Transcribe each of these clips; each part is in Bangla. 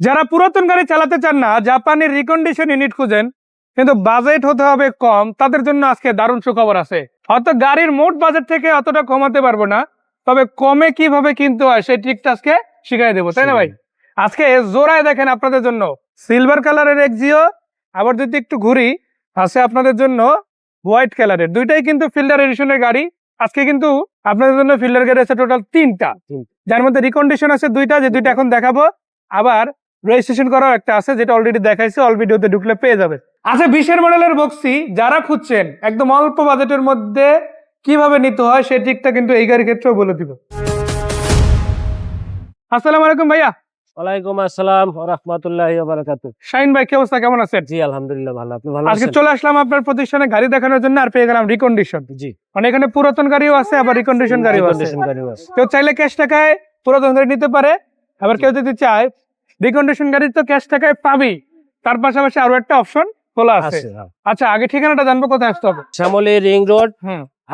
যারা পুরাতন গাড়ি চালাতে চান না জাপানের রিকন্ডিশন ইউনিট খুঁজেন কিন্তু বাজেট হতে হবে কম তাদের জন্য আজকে দারুণ সুখবর আছে। হয়তো গাড়ির মোট বাজেট থেকে অতটা কমাতে পারব না তবে কমে কীভাবে কিনতে হয় সেই ট্রিকটা আজকে শিখাই দেবো তাই না ভাই? আজকে জোড়ায় দেখেন আপনাদের জন্য সিলভার কালারের এক্সিও আবার যদি একটু ঘুরি আছে আপনাদের জন্য হোয়াইট কালারের দুইটাই কিন্তু ফিল্ডার এডিশনের গাড়ি আজকে কিন্তু আপনাদের জন্য ফিল্ডার গাড়ি আছে টোটাল তিনটা। তিনটা। যার মধ্যে রিকন্ডিশন আছে দুইটা যে দুইটা এখন দেখাবো। আবার রেজিস্ট্রেশন করাও একটা আছে যেটা অলরেডি দেখাইছে অল ভিডিওতে ঢুকলে পেয়ে যাবে। আচ্ছা বিশের মডেলের বক্সি যারা খুঁজছেন একদম অল্প বাজেটের মধ্যে কীভাবে নিতে হয় সেই ট্রিকটা কিন্তু এই গাড়ির ক্ষেত্রেও বলে দিব। আসসালামু আলাইকুম ভাইয়া। ওয়ালাইকুম আসসালাম রহমতুল্লাহ বারাকাত শাহিন ভাই কি অবস্থা? কেমন আছেন? জি আলহামদুলিল্লাহ ভালো। আপনি ভালো আজকে চলে আসলাম আপনার প্রতিষ্ঠানে গাড়ি দেখানোর জন্য আর পেয়ে গেলাম রিকন্ডিশন জি। মানে এখানে পুরাতন গাড়িও আছে আবার রিকন্ডিশন আছে। Recondition গাড়িও আছে। কেউ চাইলে ক্যাশ টাকায় পুরাতন গাড়ি নিতে পারে আবার কেউ যদি চায় রিকন্ডিশন গাড়ি তো ক্যাশ টাকায় পাবি। তার পাশাপাশি আরও একটা অপশন খোলা আছে। হ্যাঁ। আচ্ছা আগে ঠিকানাটা জানব কোথায় আসতে হবে? শ্যামলী রিং রোড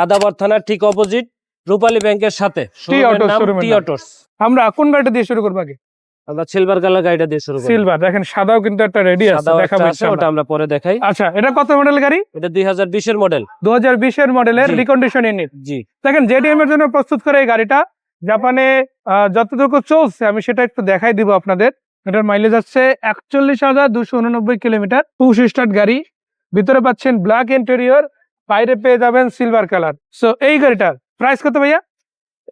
আদাবর থানার ঠিক অপোজিট রূপালী ব্যাংকের সাথে। এর আমরা কোন গাড়িটা দিয়ে শুরু করব আগে? আমরা সিলভার কালার গাড়িটা দিয়ে শুরু করি সিলভার দেখেন সাদাও কিন্তু একটা রেডি আছে দেখাবো ওটা আমরা পরে দেখাই। আচ্ছা এটা কত মডেল গাড়ি? এটা মডেল দু হাজার বিশের মডেলের জি। রিকন্ডিশন ইউনিট জি। দেখেন জেডিএম এর জন্য প্রস্তুত করে এই গাড়িটা। জাপানে যতটুকু চলছে আমি সেটা একটু দেখাই দিব আপনাদের। এটার মাইলেজ আছে একচল্লিশ হাজার দুশো উননব্বই কিলোমিটার। পুশ স্টার্ট গাড়ি ভিতরে পাচ্ছেন ব্ল্যাক ইন্টেরিয়র বাইরে পেয়ে যাবেন সিলভার কালার সো এই গাড়িটার প্রাইস কত ভাইয়া?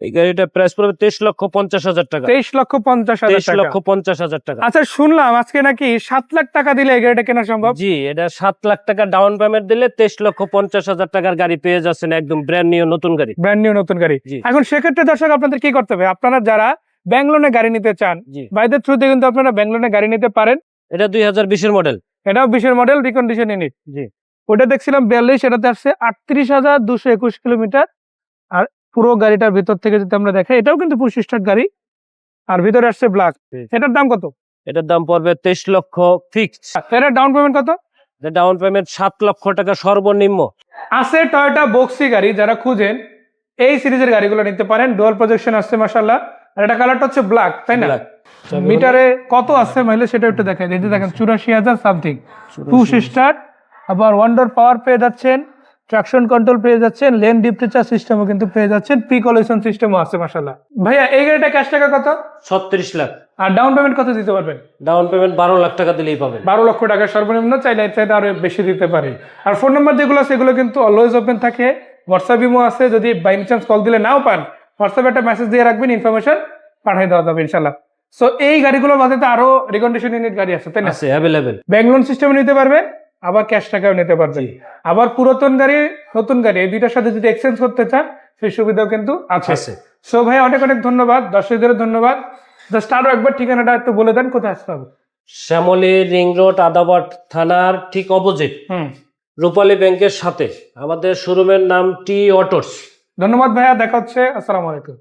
এই গাড়িটা প্রাইস পড়বে তেইশ লক্ষ পঞ্চাশ হাজার টাকা। তেইশ লক্ষ পঞ্চাশ হাজার তেইশ লক্ষ পঞ্চাশ হাজার টাকা। আচ্ছা শুনলাম আজকে নাকি সাত লাখ টাকা দিলে এই গাড়িটা কেনা সম্ভব? জি এটা সাত লাখ টাকা ডাউন পেমেন্ট দিলে তেইশ লক্ষ পঞ্চাশ হাজার টাকার গাড়ি পেয়ে যাচ্ছেন একদম ব্র্যান্ড নিউ নতুন গাড়ি। ব্র্যান্ড নিউ নতুন গাড়ি। এখন সেক্ষেত্রে দর্শক আপনাদের কি করতে হবে? আপনারা যারা ব্যাঙ্গলোনে গাড়ি নিতে চান বাইদের থ্রুতে কিন্তু আপনারা ব্যাঙ্গলোনে গাড়ি নিতে পারেন। এটা দুই হাজার বিশের মডেল এটাও বিশের মডেল রিকন্ডিশন ইউনিট জি। ওটা দেখছিলাম বিয়াল্লিশ এটাতে আসছে আটত্রিশ হাজার দুশো একুশ কিলোমিটার। আর পুরো গাড়িটার ভিতর থেকে যদি আমরা দেখাই এটাও কিন্তু স্টার্ট গাড়ি। আর ভিতরে আসছে ব্ল্যাক। এটার দাম কত? এটার দাম পড়বে তেইশ লক্ষ ফিক্স এটার ডাউন পেমেন্ট কত? ডাউন পেমেন্ট সাত লক্ষ টাকা সর্বনিম্ন। আছে টয়টা বক্সি গাড়ি যারা খুঁজেন এই সিরিজের গাড়িগুলো নিতে পারেন। ডুয়াল প্রজেকশন আসছে মাসাল্লাহ আর এটা কালারটা হচ্ছে ব্ল্যাক তাই না? মিটারে কত আসছে মাইলেজ সেটা একটু দেখাই দিই। দেখেন চুরাশি হাজার সামথিং পুশ স্টার্ট আবার ওয়ান্ডার পাওয়ার পেয়ে যাচ্ছেন ট্রাকশন কন্ট্রোল পেয়ে যাচ্ছেন লেন ডিপ্রেচার সিস্টেমও কিন্তু পেয়ে যাচ্ছেন প্রি কলেকশন সিস্টেমও আছে মাসাল্লাহ ভাইয়া এই গাড়িটা ক্যাশ টাকা কত? ছত্রিশ লাখ। আর ডাউন পেমেন্ট কত দিতে পারবেন? ডাউন পেমেন্ট বারো লাখ টাকা দিলেই পাবেন। বারো লক্ষ টাকা সর্বনিম্ন চাইলে চাইতে আরও বেশি দিতে পারে। আর ফোন নাম্বার যেগুলো সেগুলো কিন্তু অলওয়েজ ওপেন থাকে। হোয়াটসঅ্যাপ ইমো আছে যদি বাই চান্স কল দিলে নাও পান হোয়াটসঅ্যাপে একটা মেসেজ দিয়ে রাখবেন ইনফরমেশন পাঠিয়ে দেওয়া যাবে ইনশাল্লাহ সো এই গাড়িগুলোর বাদে তো আরও রিকন্ডিশন ইউনিট গাড়ি আছে তাই না? আছে অ্যাভেলেবেল ব্যাংক লোন সিস্টেমে নিতে পারবেন আবার ক্যাশ টাকাও নিতে পারবেন আবার পুরাতন গাড়ি নতুন গাড়ি এই দুইটার সাথে যদি এক্সচেঞ্জ করতে চান সেই সুবিধাও কিন্তু আছে। সো ভাই অনেক অনেক ধন্যবাদ দর্শকদের ধন্যবাদ। জাস্ট আরও একবার ঠিকানাটা একটু বলে দেন কোথায় আসতে হবে? শ্যামলী রিং রোড আদাবট থানার ঠিক অপোজিট হুম। রূপালী ব্যাংকের সাথে। আমাদের শোরুমের নাম টি অটোস ধন্যবাদ ভাইয়া দেখা হচ্ছে। আসসালামু আলাইকুম।